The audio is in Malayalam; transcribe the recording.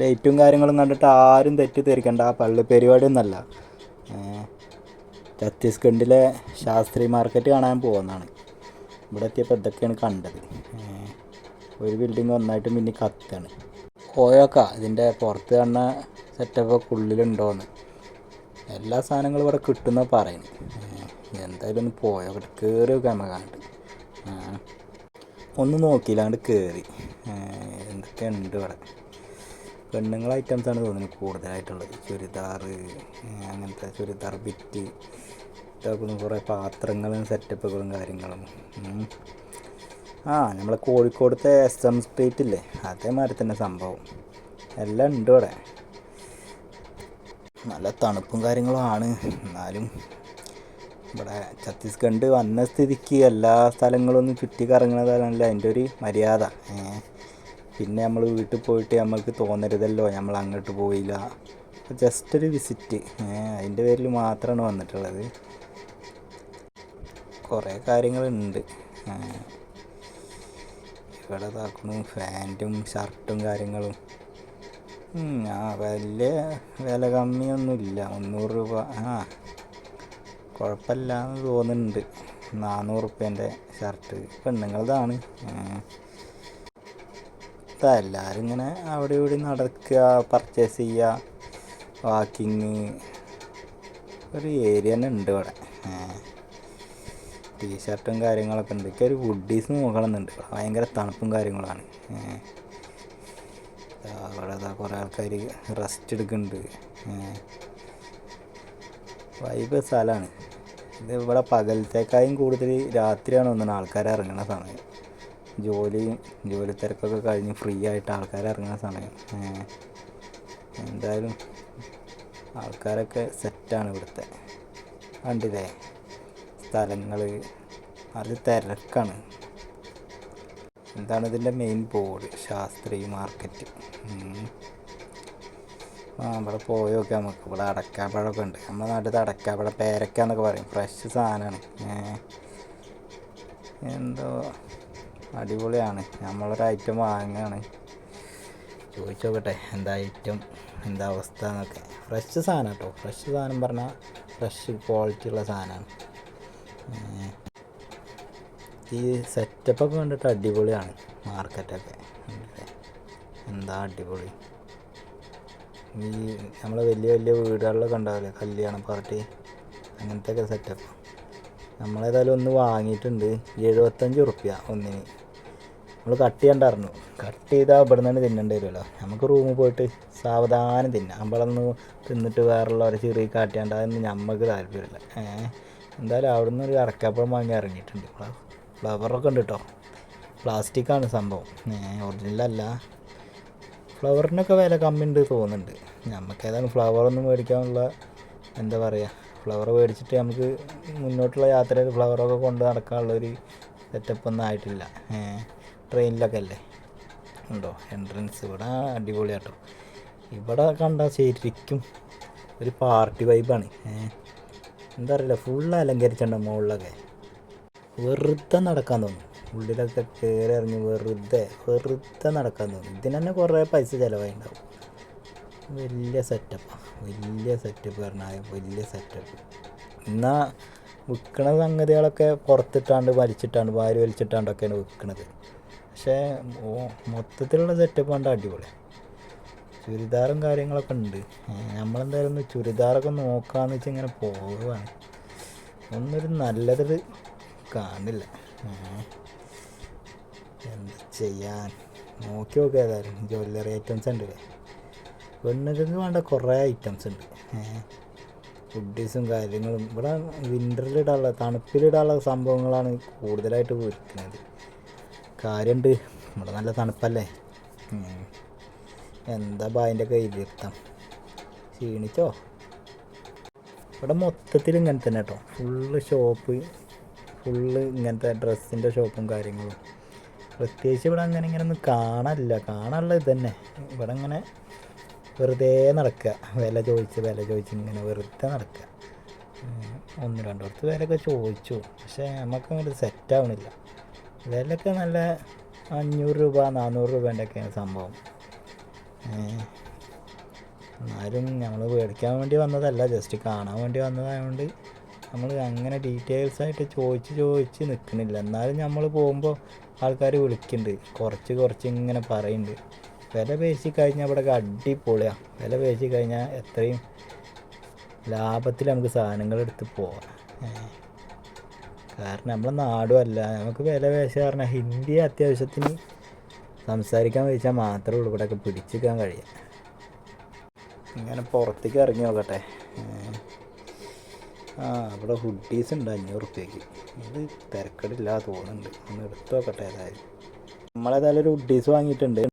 ഡേറ്റും കാര്യങ്ങളും കണ്ടിട്ട് ആരും തെറ്റിദ്ധരിക്കണ്ട. ആ പള്ളി പരിപാടിയൊന്നല്ല. ഛത്തീസ്ഗഡിലെ ശാസ്ത്രി മാർക്കറ്റ് കാണാൻ പോകുന്നതാണ്. ഇവിടെ എത്തിയപ്പോൾ ഇതൊക്കെയാണ് കണ്ടത്. ഒരു ബിൽഡിങ് ഒന്നായിട്ട് മിന്നി കത്താണ്. ഓയോക്ക ഇതിന്റെ പുറത്ത് കാണുന്ന സെറ്റപ്പ് ഉള്ളിലുണ്ടോയെന്ന് എല്ലാ സാധനങ്ങളും ഇവിടെ കിട്ടുന്ന പറയുന്നു എന്തായാലും ഒന്ന് പോയോ? കയറി നോക്കാം നമുക്ക് ഒന്ന് ആ. ഒന്നും നോക്കിയില്ല അങ്ങോട്ട് കയറി എന്തൊക്കെയുണ്ട് ഇവിടെ? പെണ്ണുങ്ങൾ ഐറ്റംസാണ് തോന്നുന്നത് കൂടുതലായിട്ടുള്ളത്. ചുരിദാർ അങ്ങനത്തെ ചുരിദാർ ബിറ്റ് ഇതാക്കുന്ന കുറേ പാത്രങ്ങളും സെറ്റപ്പുകളും കാര്യങ്ങളും. ആ നമ്മളെ കോഴിക്കോടത്തെ എസ് എം സ്ട്രീറ്റ് ഇല്ലേ? അതേമാതിരി തന്നെ സംഭവം. എല്ലാം ഉണ്ട് ഇവിടെ. നല്ല തണുപ്പും കാര്യങ്ങളും ആണ്. എന്നാലും ഇവിടെ ഛത്തീസ്ഗഡ് വന്ന സ്ഥിതിക്ക് എല്ലാ സ്ഥലങ്ങളും ഒന്ന് ചുറ്റി കറങ്ങുന്നതല്ല അതിന്റെ ഒരു മര്യാദ. പിന്നെ നമ്മൾ വീട്ടിൽ പോയിട്ട് നമ്മൾക്ക് തോന്നരുതല്ലോ നമ്മൾ അങ്ങോട്ട് പോയില്ല. ജസ്റ്റ് ഒരു വിസിറ്റ് അതിന്റെ പേരിൽ മാത്രമാണ് വന്നിട്ടുള്ളത്. കുറേ കാര്യങ്ങളുണ്ട്. ഇവിടെ താക്കണു ഫാന്റും ഷർട്ടും കാര്യങ്ങളും. ആ വലിയ വില കമ്മിയൊന്നുമില്ല. മുന്നൂറ് രൂപ ആ. കുഴപ്പമില്ല എന്ന് തോന്നുന്നുണ്ട്. നാനൂറ് റുപ്യേന്റെ ഷർട്ട്. പെണ്ണുങ്ങളതാണ്. ഇതാ എല്ലാവരും ഇങ്ങനെ അവിടെ ഇവിടെ നടക്കുക പർച്ചേസ് ചെയ്യുക വാക്കിങ് ഒരു ഏരിയ തന്നെ ഉണ്ട് ഇവിടെ. ടീഷർട്ടും കാര്യങ്ങളൊക്കെ ഉണ്ട്. എനിക്ക് ഒരു വുഡീസ് നോക്കണമെന്നുണ്ട് ഭയങ്കര തണുപ്പും കാര്യങ്ങളാണ്. അവിടെ അതാ കുറേ ആൾക്കാർ റെസ്റ്റ് എടുക്കുന്നുണ്ട്. വൈബ് സ്ഥലമാണ്. ഇത് ഇവിടെ പകലത്തേക്കായും കൂടുതൽ രാത്രിയാണ് ഒന്നാണ് ആൾക്കാർ ഇറങ്ങുന്ന സമയം. ജോലിയും ജോലി തിരക്കൊക്കെ കഴിഞ്ഞ് ഫ്രീ ആയിട്ട് ആൾക്കാർ ഇറങ്ങുന്ന സമയം. എന്തായാലും ആൾക്കാരൊക്കെ സെറ്റാണ് ഇവിടുത്തെ. കണ്ടില്ലേ? സ്ഥലങ്ങൾ അത് തിരക്കാണ്. എന്താണ് ഇതിന്റെ മെയിൻ ബോർഡ് ശാസ്ത്രി മാർക്കറ്റ് ആ ഇവിടെ പോയി നോക്കാം നമുക്ക്. ഇവിടെ അടക്കാപ്പഴമൊക്കെ ഉണ്ട്. നമ്മുടെ നാട്ടിൽ അടക്കാപ്പഴ പേരക്ക എന്നൊക്കെ പറയും. ഫ്രഷ് സാധനമാണ്. എന്തോ അടിപൊളിയാണ്. നമ്മളൊരു ഐറ്റം വാങ്ങുകയാണ് ചോദിച്ചു നോക്കട്ടെ എന്താ ഐറ്റം എന്താ അവസ്ഥ എന്നൊക്കെ. ഫ്രഷ് സാധനം കേട്ടോ ഫ്രഷ് സാധനം പറഞ്ഞാൽ ഫ്രഷ് ക്വാളിറ്റി ഉള്ള സാധനമാണ് ഈ സെറ്റപ്പൊക്കെ കണ്ടിട്ട് അടിപൊളിയാണ് മാർക്കറ്റൊക്കെ എന്താ അടിപൊളി? ഈ നമ്മളെ വലിയ വലിയ വീടുകളിലൊക്കെ ഉണ്ടാവില്ലേ? കല്യാണ പാർട്ടി അങ്ങനത്തെ ഒക്കെ സെറ്റപ്പ് നമ്മളേതായാലും ഒന്ന് വാങ്ങിയിട്ടുണ്ട്. എഴുപത്തഞ്ച് ഉറുപ്പ്യ ഒന്നിന്. നമ്മൾ കട്ട് ചെയ്യണ്ടായിരുന്നു. കട്ട് ചെയ്താൽ ഇവിടെ നിന്ന് തിന്നേണ്ടി വരുമല്ലോ നമുക്ക് റൂമിൽ പോയിട്ട് സാവധാനം തിന്നാം. അമ്പളം ഒന്ന് തിന്നിട്ട് വേറുള്ളവരെ ചെറിയ കാട്ടിയാണ്ട് അതൊന്നും നമുക്ക് താല്പര്യമില്ല. ഏഹ് എന്തായാലും അവിടെ നിന്ന് ഒരു അടക്കാപ്പഴം വാങ്ങി ഇറങ്ങിയിട്ടുണ്ട്. ഫ്ലവറൊക്കെ ഉണ്ട് കേട്ടോ പ്ലാസ്റ്റിക്കാണ് സംഭവം. ഒറിജിനലല്ല ഫ്ലവറിനൊക്കെ വില കമ്മിയുണ്ട് തോന്നുന്നുണ്ട്. നമുക്ക് ഏതായാലും ഫ്ലവറൊന്നും മേടിക്കാനുള്ള എന്താ പറയുക ഫ്ലവർ മേടിച്ചിട്ട് നമുക്ക് മുന്നോട്ടുള്ള യാത്രയിൽ ഫ്ലവറൊക്കെ കൊണ്ട് നടക്കാനുള്ളൊരു സെറ്റപ്പ് ഒന്നും ആയിട്ടില്ല. ട്രെയിനിലൊക്കെ അല്ലേ? ഉണ്ടോ? എൻട്രൻസ് ഇവിടെ അടിപൊളിയാട്ടോ. ഇവിടെ കണ്ടാൽ ശരിക്കും ഒരു പാർട്ടി വൈബാണ് എന്താ അറിയില്ല ഫുൾ അലങ്കരിച്ചിട്ടുണ്ട് മുകളിലൊക്കെ വെറുതെ നടക്കാൻ തോന്നും. ഉള്ളിലൊക്കെ കയറി ഇറങ്ങി വെറുതെ വെറുതെ നടക്കാൻ തോന്നും. ഇതിന് തന്നെ കുറേ പൈസ ചിലവായി ഉണ്ടാവും വലിയ സെറ്റപ്പ് വലിയ സെറ്റപ്പ് പറഞ്ഞാൽ വലിയ സെറ്റപ്പ് എന്നാൽ വിൽക്കണ സംഗതികളൊക്കെ പുറത്തിട്ടാണ്ട് വലിച്ചിട്ടാണ്ട് വാരി വലിച്ചിട്ടാണ്ടൊക്കെയാണ് വിൽക്കണത് പക്ഷേ മൊത്തത്തിലുള്ള സെറ്റപ്പ് കണ്ട അടിപൊളി. ചുരിദാറും കാര്യങ്ങളൊക്കെ ഉണ്ട്. നമ്മളെന്തായാലും ഒന്ന് ചുരിദാറൊക്കെ നോക്കാന്ന് വെച്ച് ഇങ്ങനെ പോവുകയാണ് ഒന്നൊരു നല്ലത് കാണില്ല. എന്ത് ചെയ്യാൻ? നോക്കി നോക്കുക ഏതായാലും. ജ്വല്ലറി ഐറ്റംസ് ഉണ്ട് പെണ്ണുങ്ങൾക്ക് വേണ്ട കുറേ ഐറ്റംസ് ഉണ്ട്. ഫുഡീസും കാര്യങ്ങളും. ഇവിടെ വിന്ററിലിടാനുള്ള തണുപ്പിലിടാനുള്ള സംഭവങ്ങളാണ് കൂടുതലായിട്ട് വിൽക്കുന്നത്. കാര്യമുണ്ട് ഇവിടെ നല്ല തണുപ്പല്ലേ? എന്താ ബായിന്റെ കയ്യിലിരുത്താം ക്ഷീണിച്ചോ? ഇവിടെ മൊത്തത്തിൽ ഇങ്ങനെ തന്നെ കേട്ടോ ഫുള്ള് ഷോപ്പ് ഫുള്ള് ഇങ്ങനത്തെ ഡ്രസ്സിന്റെ ഷോപ്പും കാര്യങ്ങളും. പ്രത്യേകിച്ച് ഇവിടെ അങ്ങനെ ഇങ്ങനെ ഒന്നും കാണാനില്ല. കാണാനുള്ള തന്നെ ഇവിടെ ഇങ്ങനെ വെറുതെ നടക്കുക. വില ചോദിച്ച് വില ചോദിച്ച് ഇങ്ങനെ വെറുതെ നടക്കുക. ഒന്ന് രണ്ടിടത്ത് വിലയൊക്കെ ചോദിച്ചു. പക്ഷേ നമുക്ക് അങ്ങോട്ട് സെറ്റ് ആവണില്ല. വിലയൊക്കെ നല്ല അഞ്ഞൂറ് രൂപ നാനൂറ് രൂപേന്റെ സംഭവം. എന്നാലും നമ്മൾ മേടിക്കാൻ വേണ്ടി വന്നതല്ല. ജസ്റ്റ് കാണാൻ വേണ്ടി വന്നതായതുകൊണ്ട് നമ്മൾ അങ്ങനെ ഡീറ്റെയിൽസ് ആയിട്ട് ചോദിച്ച് ചോദിച്ച് നിൽക്കുന്നില്ല എന്നാലും നമ്മൾ പോകുമ്പോൾ ആൾക്കാർ വിളിക്കുന്നുണ്ട് കുറച്ച് കുറച്ച് ഇങ്ങനെ പറയുന്നുണ്ട് വില പേശി കഴിഞ്ഞാൽ ഇവിടെ അടിപൊളിയാണ് വില പേശി കഴിഞ്ഞാൽ എത്രയും ലാഭത്തിൽ നമുക്ക് സാധനങ്ങൾ എടുത്ത് പോവാം. കാരണം നമ്മളെ നാടും അല്ല നമുക്ക് വില പേശ പറഞ്ഞാൽ ഹിന്ദി അത്യാവശ്യത്തിന് സംസാരിക്കാൻ വെച്ചാൽ മാത്രമേ ഉള്ളൂ. ഇവിടെയൊക്കെ പിടിച്ചിരിക്കാൻ കഴിയുക ഇങ്ങനെ പുറത്തേക്ക് ഇറങ്ങി നോക്കട്ടെ. ആ ഇവിടെ ഹുഡീസ് ഉണ്ട് അഞ്ഞൂറ് റുപ്യക്ക് ഇത് തിരക്കടില്ല തോന്നുന്നുണ്ട്. ഒന്ന് എടുത്തു നോക്കട്ടെ ഏതായാലും. നമ്മളേതായാലും ഒരു ഹുഡീസ് വാങ്ങിയിട്ടുണ്ട്.